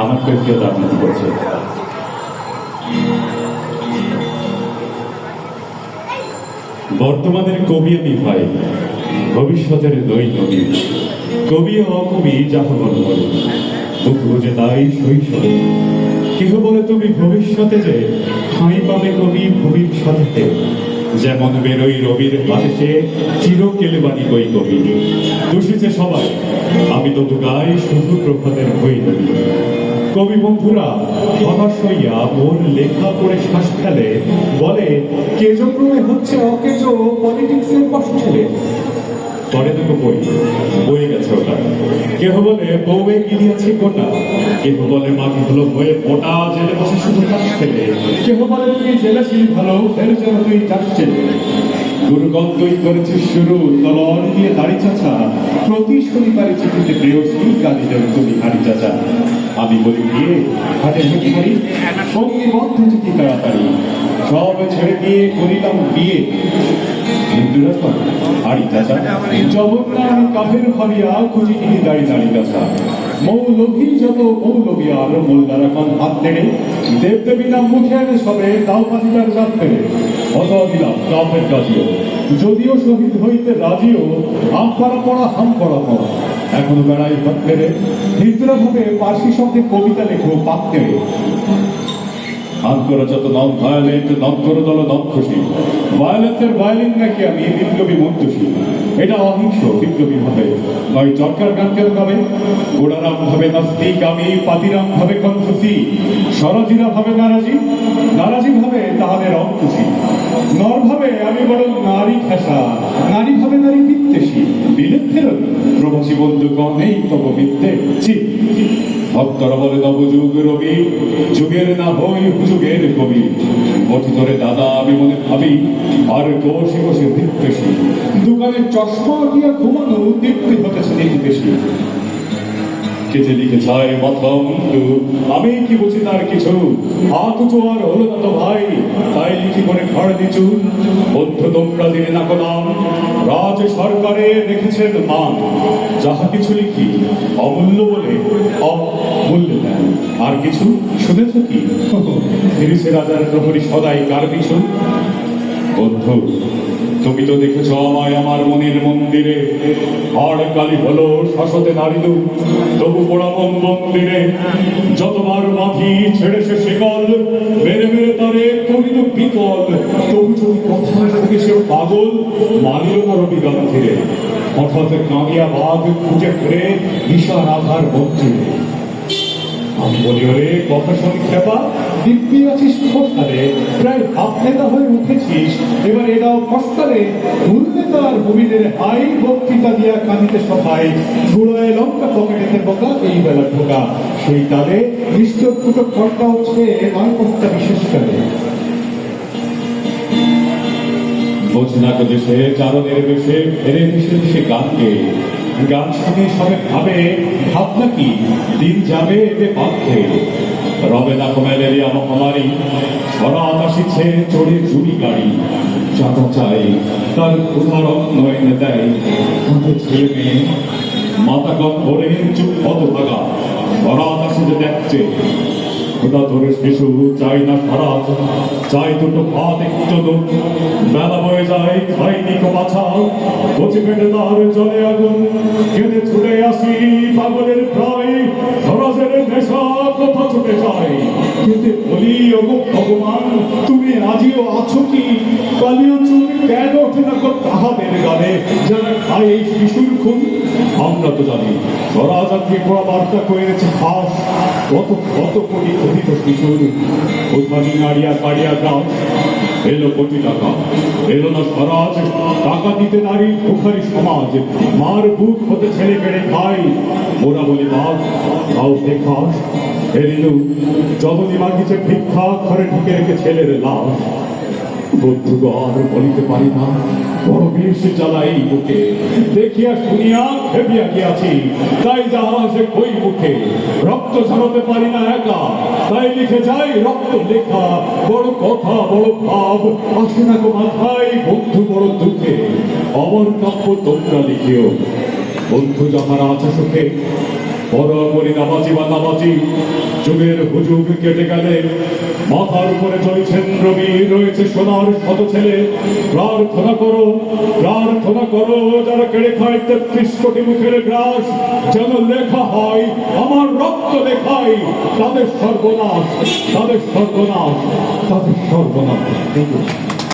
আমার প্রেমপ্রিয়তা আবৃত্তি করছে বর্তমানের কবি আমি ভাই, ভবিষ্যতের নই নবী। কবি অকবি যাহা বল মুখ বুঝে তাই শৈশব। কেহ বলে তুমি ভবিষ্যতে যে ঠাঁই পাবে কবি ভবির সাথে যেমন বেরোই রবির বাসে চির কেলেবানি কই কবি। খুশিছে সবাই, আমি তো গাই শুধু প্রভাতের বই নবী। কবি বন্ধুরা হতাশ হইয়া মোর লেখা পড়ে শ্বাস ফেলে। বলে কেজক্রমে হচ্ছে অকেজ পলিটিক্সের কষ্ট ছেলে পরে দুটো বই বয়ে গেছে ওটা। কেহ বলে, বউয়ে কেহ বলে মাটি হলো বয়ে মোটা জেলে বসে শুধু ফেলে? কেহ বলে, তুমি জেলে ছিলি ভালো, ফের যেন তুই যাচ্ছে দুর্গন্ধই করেছে শুরু। তলর দিয়ে দাড়ি চাচা। প্রতি শনিবারে চিঠিতে প্রেয়সী গালি দেন তুমি হাড়ি চাচা। আমি বলি, গিয়ে হাটে হেঁটে হারি সঙ্গী বদ্ধ চিঠি তাড়াতাড়ি। সব ছেড়ে দিয়ে করিলাম বিয়ে হাড়ি চাচা। আমি কাফের ভাবিয়া খুঁজি কিনি দাড়ি দাড়ি চাচা। মৌলভী যত মৌলভী আর মোল্লারা কম হাত নেড়ে দেবদেবী নাম মুখে সবে, তাও পাখিটার জাত পেরে অত দিলাম কাফের যদিও শহীদ হইতে রাজিও আম পড়া পড়া হাম পড়া। পড়া এখনও বেড়াই হাত পেরে পার্সি শব্দে কবিতা লেখো কেড়ে যত নন ভায়োলেন্ট নন করে দল নন খুশি ভায়োলেন্সের ভায়োলিন নাকি আমি, বিপ্লবী মন্তুষী এটা অহিংস, বিপ্লবী ভাবে। নয় চরকার গান কেন গাবে, গোড়ারাম ভাবে নাস্তিক আমি পাতিরাম ভাবে কনফুসি সরজিরা ভাবে নারাজি নারাজি ভাবে তাহাদের অঙ্কুশী নর ভাবে আমি বড় নারী খেসা নারী ভাবে নারী বিদ্বেষী বিলেত ফেরত। প্রবাসী বন্ধু নেই তব বিদ্যে ভক্তরা বলে নবযুগ রবি, যুগের না হই হুযুগের কবি। ধরে দাদা, আমি মনে ভাবি, আর বসে বসে বিদ্বেষী। দোকানে চশমা দিয়া ঘুমানো দীপ্তি হতেছে দিন লিখে ছায় মাথা মুন্ডু আমি কি বুঝি তার কিছু? হাত উঁচু আর হলো না তো ভাই, তাই লিখি করে ঘর দিচু বন্ধু, তোমরা দিনে না কলাম রাজ সরকারে রেখেছেন মান। যাহা কিছু লিখি, অমূল্য বলে অমূল্য আর কিছু শুনেছ কি? ফিরিসে রাজার প্রহরী সদাই কার পিছু? বন্ধু তুমি তো দেখেছ আমায় আমার মনের মন্দিরে। আর কালী হলো শাসতে নারিদু, তবু পোড়াবন মন্দিরে। যতবার বাঁধি ছেড়ে সে শিকল, মেরে মেরে তারে করিল বিকল তবু যদি কথা থেকে সে পাগল, মানিল কাঁদিয়া বাঘ খুঁজে ফিরে ঈশান আধার মন্দিরে। আমি বলি ওরে কথা শোন, খেপা। দিব্যি আছিস খোসারে প্রায় হাফ নেতা হয়ে উঠেছিস। এবার এরাও কষ্টারে মূল নেতা ভূমিদের হাই বক্তৃতা দিয়া কাঁদিতে সবাই গুড়ায় লঙ্কা পকেটেতে বোকা এই বেলা ঢোকা সেই তালে নিশ্চয় দুটো হচ্ছে মানকর্তা বিশেষ করে। বোঝনাক দেশে চারণের বেশে ফেরে দেশে দেশে গান গেয়ে গান শুনে সবে ভাবে, ভাবনা কি? দিন যাবে এতে পথে রবে না ম্যালেরিয়া মহামারী সরাত আসিছে চড়ে চুরি গাড়ি। চাকা চাই তার উদাহরণ নয়ন দেয়। আমাদের ছেলে মেয়ে, মাথা কম ভরে চুপ কত ভাগা। সরাত আসিতে দেখছে খোদা ধরে শিশু চাই না খরাজ চাই দুটো ভাত, একটু দুধ। বেলা বয়ে যায়, খাইনি কো বাছা কচি পেটে তার জলে আগুন। কেঁদে ছুটে আসি পাগলের প্রায়। খরচের নেশা কোথা ছুটে যায়। কেঁদে বলি ওগো ভগবান, তুমি আজিও আছো কি? কালিও চুল কেন ওঠে না তাহাদের গানে? যারা খায় এই শিশুর খুন, আমরা তো জানি। স্বরাজাকে পোড়া বার্তা করেছে খাস কত কত কোটি কথিত শিশুর উদ্ভানি নাড়িয়া কাড়িয়া গাছ এলো কোটি টাকা এলো না স্বরাজ, টাকা দিতে নারী, ভুখারি সমাজ, মার বুক হতে ছেড়ে কেড়ে খাই ওরা বলি বাঘ তাও খাস এরিলু জগনী মাগিছে ভিক্ষা, ঘরে ঢুকে রেখে ছেলের লাশ। বন্ধু আর বলিতে পারি না। বড় বেশ জ্বালাই বুকে। দেখিয়া শুনিয়া খেপিয়া গিয়াছি তাই যাহা সে কই মুখে রক্ত ঝরাতে পারি না একা। তাই লিখে যাই রক্ত লেখা। বড় কথা, বড় ভাব। আসে না গো মাথায়, বন্ধু বড় দুঃখে। অমর কাব্য তোমরা লিখিও। বন্ধু যাহারা আছে সুখে বড় করি নামাজি বা নামাজি, যুগের হুজুগ কেটে গেলে মাথার উপরে চলেছেন রবি, রয়েছে সোনার শত ছেলে। প্রার্থনা করো প্রার্থনা করো, যারা কেড়ে খায় তেত্রিশ কোটি মুখের গ্রাস, যেন লেখা হয়, আমার রক্ত লেখাই তাদের সর্বনাশ তাদের সর্বনাশ তাদের সর্বনাশ।